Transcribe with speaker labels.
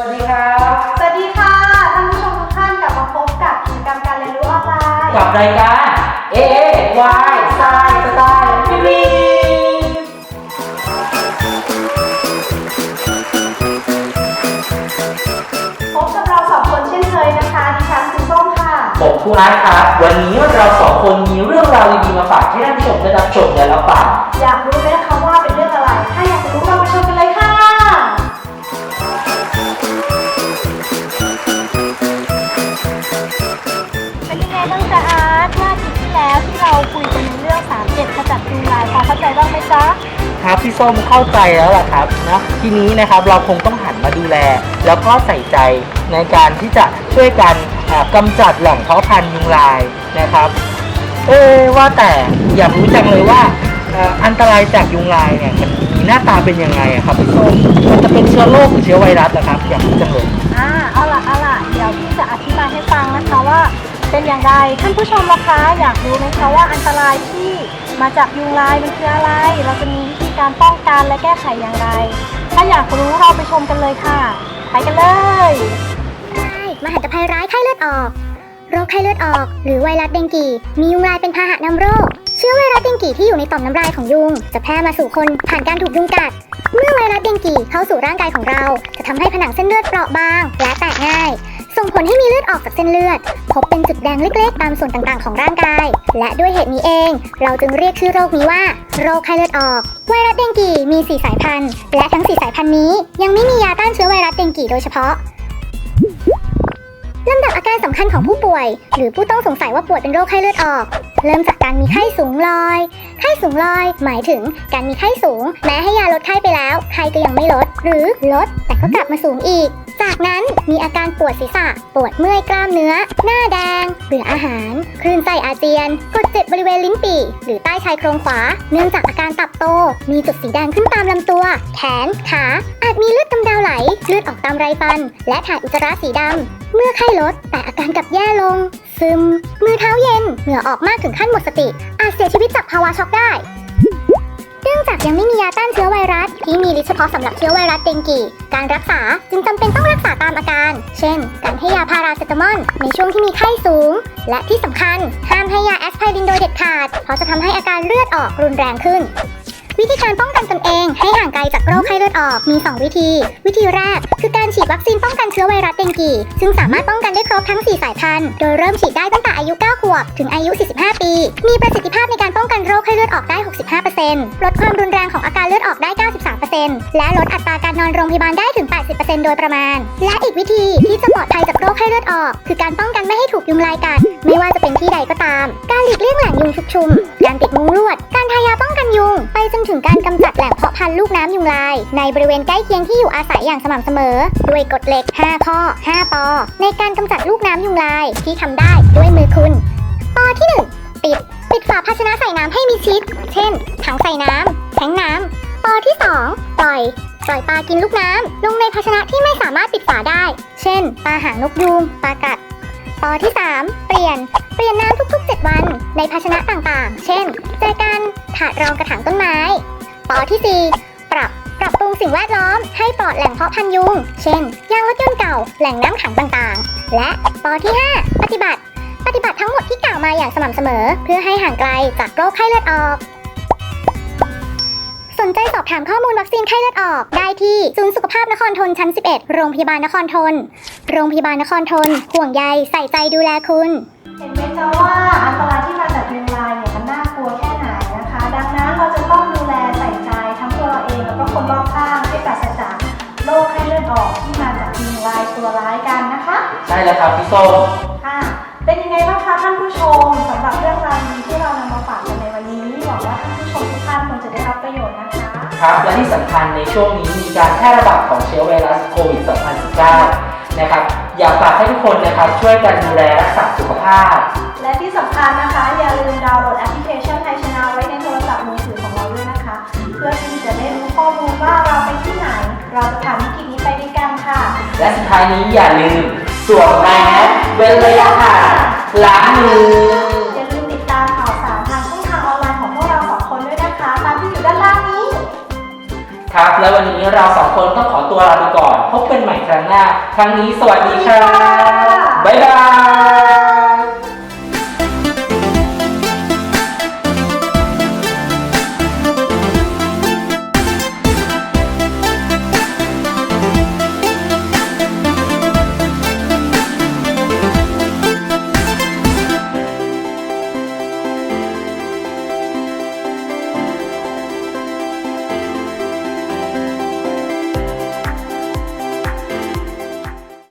Speaker 1: วัสดีครับ
Speaker 2: สวัสดีค่ะท่านผู้ชมทุกท่านกลับมาพบกับกิจกรรมการเรียนรู้ออนไลน์
Speaker 1: กับรายการ A Y สไตล์สไตล์พิมพ์
Speaker 2: พบกับเราสองคนเช่นเคยนะคะดิฉันคุณส้มค่ะ
Speaker 1: ผมครูอาร์ตครับ วันนี้เราสองคนมีเรื่องราวดีๆมาฝากให้ท่านผู้ชมได้รับชมและรับฟัง
Speaker 2: อยากรู้ไหมนะคะว่า ขจัดยุงลายพอเข้าใจบ้างไหมจ๊ะ
Speaker 1: ครับพี่ส้มเข้าใจแล้วล่ะครับนะทีนี้นะครับเราคงต้องหันมาดูแล แล้วก็ใส่ใจในการที่จะช่วยกันอ่ากำจัดแหล่งเพาะพันธุ์ยุงลายนะครับ เออว่าแต่อยากรู้จังเลยว่าเอ่ออันตรายจากยุงลายเนี่ยมันมีหน้าตาเป็นยังไงอะครับพี่ส้มมันจะเป็นเชื้อโรคหรือเชื้อไวรัสนะครับอยากรู้จังเลย
Speaker 2: อ่าเอาล่ะเอาล่ะเดี๋ยวพี่จะอธิบายให้ฟังนะคะว่าเป็นอย่างไรท่านผู้ชมนะคะอยากรู้ไหมคะว่าอันตรายที่ มาจากยุงลายมันคืออะไร เราจะมีวิธีการป้องกันและแก้ไขอย่างไร ถ้าอยากรู้เราไปชมกันเลยค่ะ ไปกันเลย
Speaker 3: มหันตภัยร้ายไข้เลือดออก โรคไข้เลือดออก หรือไวรัสเดงกี มียุงลายเป็นพาหะนำโรค เชื้อไวรัสเดงกีที่อยู่ในต่อมน้ำลายของยุง จะแพร่มาสู่คนผ่านการถูกยุงกัด เมื่อไวรัสเดงกีเข้าสู่ร่างกายของเรา จะทำให้ผนังเส้นเลือดเปราะบาง และแตกง่าย ส่งผลให้มีเลือดออกจากเส้นเลือด พบเป็นจุดแดงเล็กๆ ตามส่วนต่างๆ ของร่างกาย และด้วยเหตุนี้เอง เราจึงเรียกชื่อโรคนี้ว่า โรคไข้เลือดออก ไวรัสเดงกีมี 4 สายพันธุ์ และทั้ง 4 สายพันธุ์นี้ยังไม่มียาต้านเชื้อไวรัสเดงกีโดยเฉพาะลำดับอาการสำคัญของผู้ป่วย หรือผู้ต้องสงสัยว่าป่วยเป็นโรคไข้เลือดออก เริ่มจากการมีไข้สูงลอย ไข้สูงลอย หมายถึงการมีไข้สูง แม้ให้ยาลดไข้ไปแล้ว ไข้ก็ยังไม่ลด หรือลด แต่ก็กลับมาสูงอีก จากนั้นมีอาการปวดศีรษะ ปวดเมื่อยกล้ามเนื้อ หน้าแดง เบื่ออาหาร คลื่นไส้อาเจียน กดเจ็บบริเวณลิ้นปี่ หรือใต้ชายโครงขวา เนื่องจากอาการตับโต มีจุดสีแดงขึ้นตามลำตัว แขน ขา อาจมีเลือดกำเดาไหล เลือดออกตามไรฟัน และถ่ายอุจจาระสีดำเมื่อไข้ลดแต่อาการกลับแย่ลง ซึม มือเท้าเย็น เหงื่อออกมากถึงขั้นหมดสติ อาจเสียชีวิตจากภาวะช็อกได้ เนื่องจากยังไม่มียาต้านเชื้อไวรัส ที่มีฤทธิ์เฉพาะสำหรับเชื้อไวรัสเดงกี การรักษาจึงจำเป็นต้องรักษาตามอาการ เช่น การให้ยาพาราเซตามอลในช่วงที่มีไข้สูง และที่สำคัญห้ามให้ยาแอสไพรินโดยเด็ดขาด เพราะจะทำให้อาการเลือดออกรุนแรงขึ้น วิธีการป้องกันตนเองให้ห่างไกลจากโรคไข้เลือดออกมี 2 วิธี วิธีแรก คือการฉีดวัคซีนป้องกันเชื้อไวรัสเดงกี ซึ่งสามารถป้องกันได้ครบทั้ง 4 สายพันธุ์ โดยเริ่มฉีดได้ตั้งแต่อายุ 9 ขวบ ถึงอายุ 45 ปี มีประสิทธิภาพในการป้องกันโรคไข้เลือดออกได้ 65%ลดความรุนแรงของอาการเลือดออกได้ 93%และลดอัตราการนอนโรงพยาบาลได้ถึง 80%โดยประมาณ และอีกวิธีที่จะปลอดภัยจากโรคไข้เลือดออก คือการป้องกันไม่ให้ถูกยุงลายกัดไม่ว่าจะเป็นที่ใดก็ตาม การหลีกเลี่ยงแหล่งยุงชุกชุม การติดมุ้งลวด การทายาป้องกันยุง ไปจนถึงการกำจัดแหล่งเพาะพันธุ์ลูกน้ำยุงลาย ในบริเวณใกล้เคียงที่อยู่อาศัยอย่างสม่ำเสมอ ด้วยกฎเหล็ก 5 ข้อ 5 ปอ ในการกำจัดลูกน้ำยุงลายที่ทำได้ด้วยมือคุณ ปอที่ 1 ปิด ปิดฝาภาชนะใส่น้ำให้มิดชิด เช่น ถังใส่น้ำแทงน้ำปอที่ 2 ปล่อยปล่อยปลากินลูกน้ำลงในภาชนะที่ไม่สามารถปิดฝาได้ เช่น ปลาหางนกยูงปลากัด ปอที่ 3 เปลี่ยน เปลี่ยนน้ำทุกๆ 7 วัน ในภาชนะต่างๆ เช่นแจกันถาดรองกระถางต้นไม้ปอที่ 4 ปรับ ปรับปรุงสิ่งแวดล้อมให้ปลอดแหล่งเพาะพันยุง เช่น ยางรถยนต์เก่า แหล่งน้ำขังต่างๆ และปอที่ 5 ปฏิบัติ ปฏิบัติทั้งหมดที่กล่าวมาอย่างสม่ำเสมอ เพื่อให้ห่างไกลจากโรคไข้เลือดออกสนใจสอบถามข้อมูลวัคซีนไข้เลือดออกได้ที่ ศูนย์สุขภาพนครทนชั้น 11 โรงพยาบาลนครทน โรงพยาบาลนครทน ห่วงใยใส่ใจดูแลคุณ
Speaker 2: เห็นไหมจ๊ะว่าอันตรายที่มาจากยุงลายเนี่ยมันน่ากลัวแค่ไหนนะคะ ดังนั้นเราจะต้องดูแลใส่ใจทั้งตัวเราเองแล้วก็คนรอบข้างให้ปราศจากโรคไข้เลือดออกที่มาจากยุงลายตัวร้ายกันนะคะ
Speaker 1: ใช่แล้วครับพี่ส้ม
Speaker 2: ค่ะเป็นยังไงบ้างคะท่านผู้ชมสำหรับเรื่องราวดีที่เรานำมาฝากกันในวันนี้หวังว่าท่านผู้ชมทุกท่านคงจะได้รับประโยชน์นะคะ
Speaker 1: ครับและที่สำคัญในช่วงนี้มีการแพร่ระบาดของเชื้อไวรัสโควิด 2019 นะครับ อยากฝากให้ทุกคนนะครับช่วยกันดูแลรักษาสุขภาพ
Speaker 2: และที่สำคัญนะคะ อย่าลืมดาวน์โหลดแอปพลิเคชันไทยชนะไว้ในโทรศัพท์มือถือของเราด้วยนะคะ เพื่อที่จะได้รู้ข้อมูลว่าเราไปที่ไหน เราจะผ่านวิกฤตนี้ไปด้วยกันค่ะ
Speaker 1: และสุดท้ายนี้อย่าลืมสวมแมสเว้นระยะห่างล้างมือ และวันนี้เราสองคนต้องขอตัวลาไปก่อน พบกันใหม่ครั้งหน้า ครั้งนี้สวัสดีครับบ๊ายบาย